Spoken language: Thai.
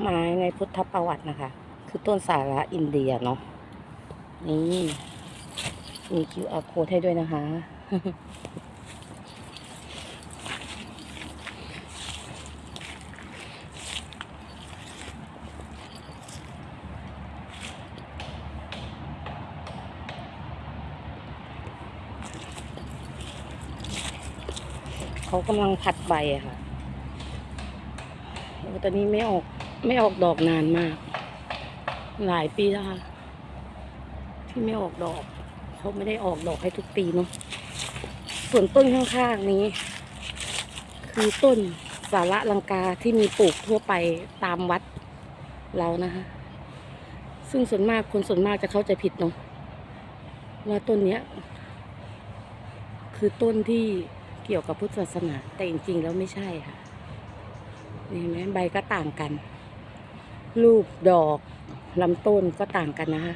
ไม้ในพุทธประวัตินะคะ คือต้นสาระอินเดียเนาะนี่มี QR code ให้ด้วยนะคะ เขากำลังผัดใบอะค่ะ ตอนนี้ไม่ออก ไม่ออกดอกนานมาก หลายปีแล้วค่ะที่ไม่ออกดอก เขาไม่ได้ออกดอกให้ทุกปีเนาะส่วนต้นข้างๆนี้ คือต้นสาระลังกาที่มีปลูกทั่วไปตามวัดเรานะคะซึ่งส่วนมากคนส่วนมากจะเข้าใจผิดเนาะว่าต้นเนี้ย คือต้นที่เกี่ยวกับพุทธศาสนา แต่จริงๆแล้วไม่ใช่ค่ะนี่เห็นไหมใบก็ต่างกัน รูปดอกลำต้นก็ต่างกันนะคะ